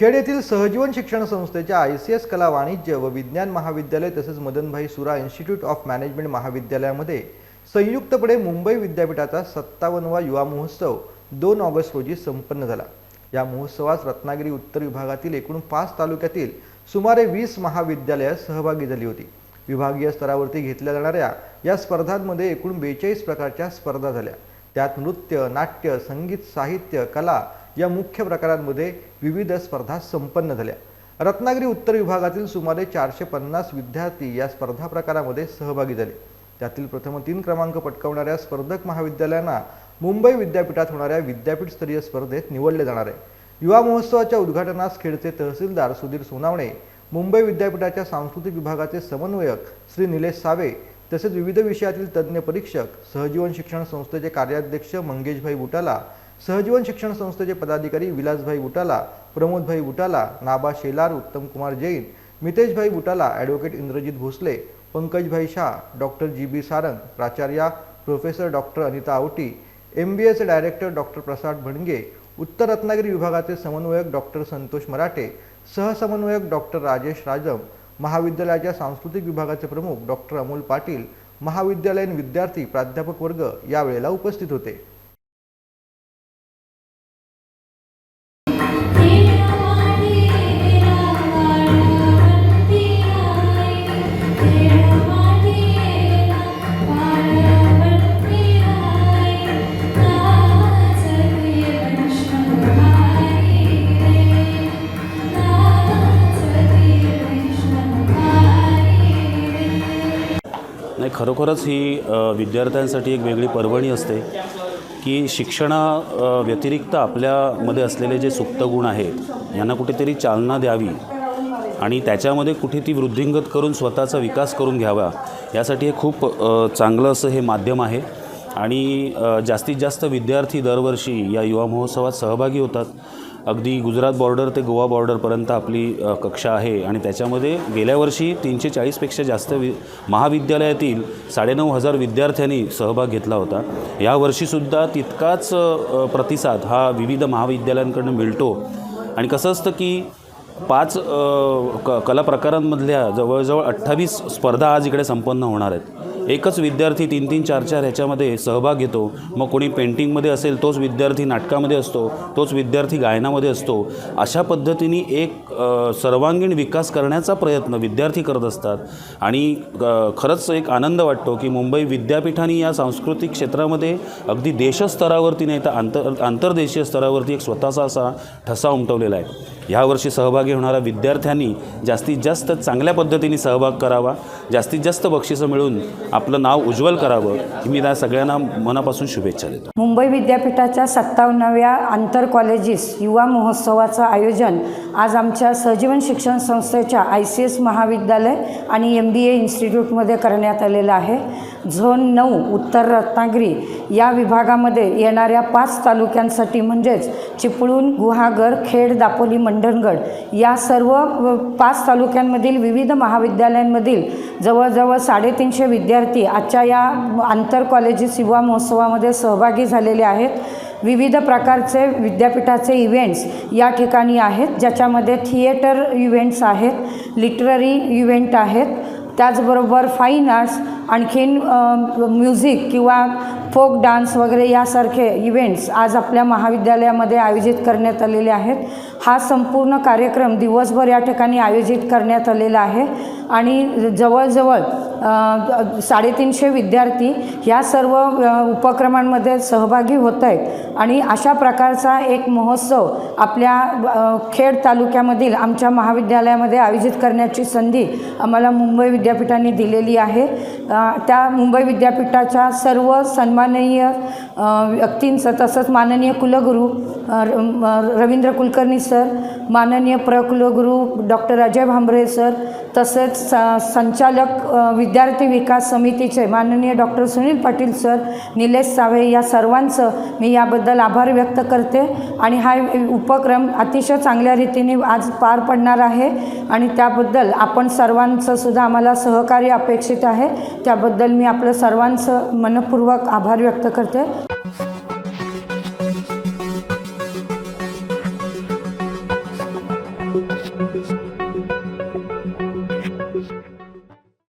खेड येथील सहजीवन शिक्षण संस्थेच्या आय सी एस कला वाणिज्य व विज्ञान महाविद्यालय तसेच मदनभाई सुरा इन्स्टिट्यूट ऑफ मॅनेजमेंट महाविद्यालयामध्ये संयुक्तपणे मुंबई विद्यापीठाचा सत्तावन्नवा युवा महोत्सव दोन ऑगस्ट रोजी संपन्न झाला. या महोत्सवास रत्नागिरी उत्तर विभागातील एकूण पाच तालुक्यातील सुमारे वीस महाविद्यालयं सहभागी झाली होती. विभागीय स्तरावरती घेतल्या जाणाऱ्या या स्पर्धांमध्ये एकूण बेचाळीस प्रकारच्या स्पर्धा झाल्या. त्यात नृत्य नाट्य संगीत साहित्य कला या मुख्य प्रकारांमध्ये विविध स्पर्धा संपन्न झाल्या. रत्नागिरी उत्तर विभागातील सुमारे चारशे पन्नास विद्यार्थी या स्पर्धा प्रकारामध्ये सहभागी झाले. त्यातील प्रथम तीन क्रमांक पटकावणाऱ्या स्पर्धक महाविद्यालयांना मुंबई विद्यापीठात होणाऱ्या विद्यापीठस्तरीय स्पर्धेत निवडले जाणार आहे. युवा महोत्सवाच्या उद्घाटनास खेडचे तहसीलदार सुधीर सोनावणे मुंबई विद्यापीठाच्या सांस्कृतिक विभागाचे समन्वयक श्री निलेश सावे तसेच विविध विषयातील तज्ज्ञ परीक्षक सहजीवन शिक्षण संस्थेचे कार्याध्यक्ष मंगेशभाई बुटाला सहजीवन शिक्षण संस्थेचे पदाधिकारी विलासभाई Butala Pramodbhai Butala Naba Shelar Uttamkumar Jain Miteshbhai Butala advocate Indrajit Bhosale Pankajbhai Shah doctor G B Sarang प्राचार्या professor doctor Anita Awati M B एचे director doctor Prasad Bhanage उत्तर रत्नागिरी विभागाचे समन्वयक डॉक्टर संतोष मराठे सहसमन्वयक डॉक्टर राजेश राजम महाविद्यालयाच्या सांस्कृतिक विभागाचे प्रमुख डॉक्टर अमोल पाटील महाविद्यालयीन विद्यार्थी प्राध्यापक वर्ग यावेळेला उपस्थित होते. खरोखरच ही विद्यार्थ्यांसाठी एक वेगळी पर्वणी असते की शिक्षणा व्यतिरिक्त आपल्यामध्ये असलेले जे सुप्त गुण आहेत यांना कुठेतरी चालना द्यावी आणि त्याच्यामध्ये कुठे ती वृद्धिंगत करून स्वतःचा विकास करून घ्यावा यासाठी हे खूप चांगलं असं हे माध्यम आहे. आणि जास्तीत जास्त विद्यार्थी दरवर्षी या युवा महोत्सवात सहभागी होतात. अगदी गुजरात बॉर्डर ते गोवा बॉर्डरपर्यंत आपली कक्षा आहे आणि त्याच्यामध्ये गेल्या वर्षी तीनशे चाळीसपेक्षा जास्त वि महाविद्यालयातील साडेनऊ हजार विद्यार्थ्यांनी सहभाग घेतला होता. यावर्षीसुद्धा तितकाच प्रतिसाद हा विविध महाविद्यालयांकडून मिळतो. आणि कसं असतं की पाच क कला प्रकारांमधल्या जवळजवळ अठ्ठावीस स्पर्धा आज इकडे संपन्न होणार आहेत. एकच विद्यार्थी तीन तीन चार चार ह्याच्यामध्ये सहभाग घेतो. मग कोणी पेंटिंगमध्ये असेल तोच विद्यार्थी नाटकामध्ये असतो तोच विद्यार्थी गायनामध्ये असतो. अशा पद्धतीने एक सर्वांगीण विकास करण्याचा प्रयत्न विद्यार्थी करत असतात. आणि खरंच एक आनंद वाटतो की मुंबई विद्यापीठाने या सांस्कृतिक क्षेत्रामध्ये अगदी देशस्तरावरती नाही तर आंतर आंतरदेशीय स्तरावरती एक स्वतःचा असा ठसा उमटवलेला आहे. ह्यावर्षी सहभागी होणाऱ्या विद्यार्थ्यांनी जास्तीत जास्त चांगल्या पद्धतीने सहभाग करावा जास्तीत जास्त बक्षिसं मिळून आपलं नाव उज्ज्वल करावं ही मी त्या सगळ्यांना मनापासून शुभेच्छा देतो. मुंबई विद्यापीठाच्या सत्तावन्नाव्या आंतर कॉलेजेस युवा महोत्सवाचं आयोजन आज आमच्या सहजीवन शिक्षण संस्थेच्या आय सी एस महाविद्यालय आणि एम बी ए इन्स्टिट्यूटमध्ये करण्यात आलेलं आहे. झोन नऊ उत्तर रत्नागिरी या विभागामध्ये येणाऱ्या पाच तालुक्यांसाठी म्हणजेच चिपळूण गुहागर खेड दापोली मंडणगड या सर्व पाच तालुक्यांमधील विविध महाविद्यालयांमधील जवळजवळ साडेतीनशे विद्यार्थी आजच्या या आंतर कॉलेजेस युवा महोत्सवामध्ये सहभागी झालेले आहेत. विविध प्रकारचे विद्यापीठाचे इव्हेंट्स या ठिकाणी आहेत ज्याच्यामध्ये थिएटर इव्हेंट्स आहेत लिटररी इव्हेंट आहेत. त्याचबरोबर फाईन आर्ट्स आणखीन म्युझिक किंवा फोक डान्स वगैरे यासारखे इव्हेंट्स आज आपल्या महाविद्यालयामध्ये आयोजित करण्यात आलेले आहेत. हा संपूर्ण कार्यक्रम दिवसभर या ठिकाणी आयोजित करण्यात आलेला आहे. आणि जवळजवळ साडेतीनशे विद्यार्थी या सर्व उपक्रमांमध्ये सहभागी होत आहेत आणि अशा प्रकारचा एक महोत्सव आपल्या खेड तालुक्यामधील आमच्या महाविद्यालयामध्ये आयोजित करण्याची संधी आम्हाला मुंबई विद्यापीठाने दिलेली आहे. त्या मुंबई विद्यापीठाच्या सर्व सन्माननीय व्यक्तींचं तसंच माननीय कुलगुरू र- रवींद्र कुलकर्णी सर माननीय प्रकुलगुरू डॉक्टर अजय भांबरे सर तसेच स संचालक विद्यार्थी विकास समितीचे माननीय डॉक्टर सुनील पाटील सर निलेश सावे या सर्वांचं मी याबद्दल आभार व्यक्त करते. आणि हा उपक्रम अतिशय चांगल्या रीतीने आज पार पडणार आहे आणि त्याबद्दल आपण सर्वांचं सुद्धा आम्हाला सहकार्य अपेक्षित आहे. त्याबद्दल मी आपलं सर्वांचं मनपूर्वक आभार व्यक्त करते. Thank you.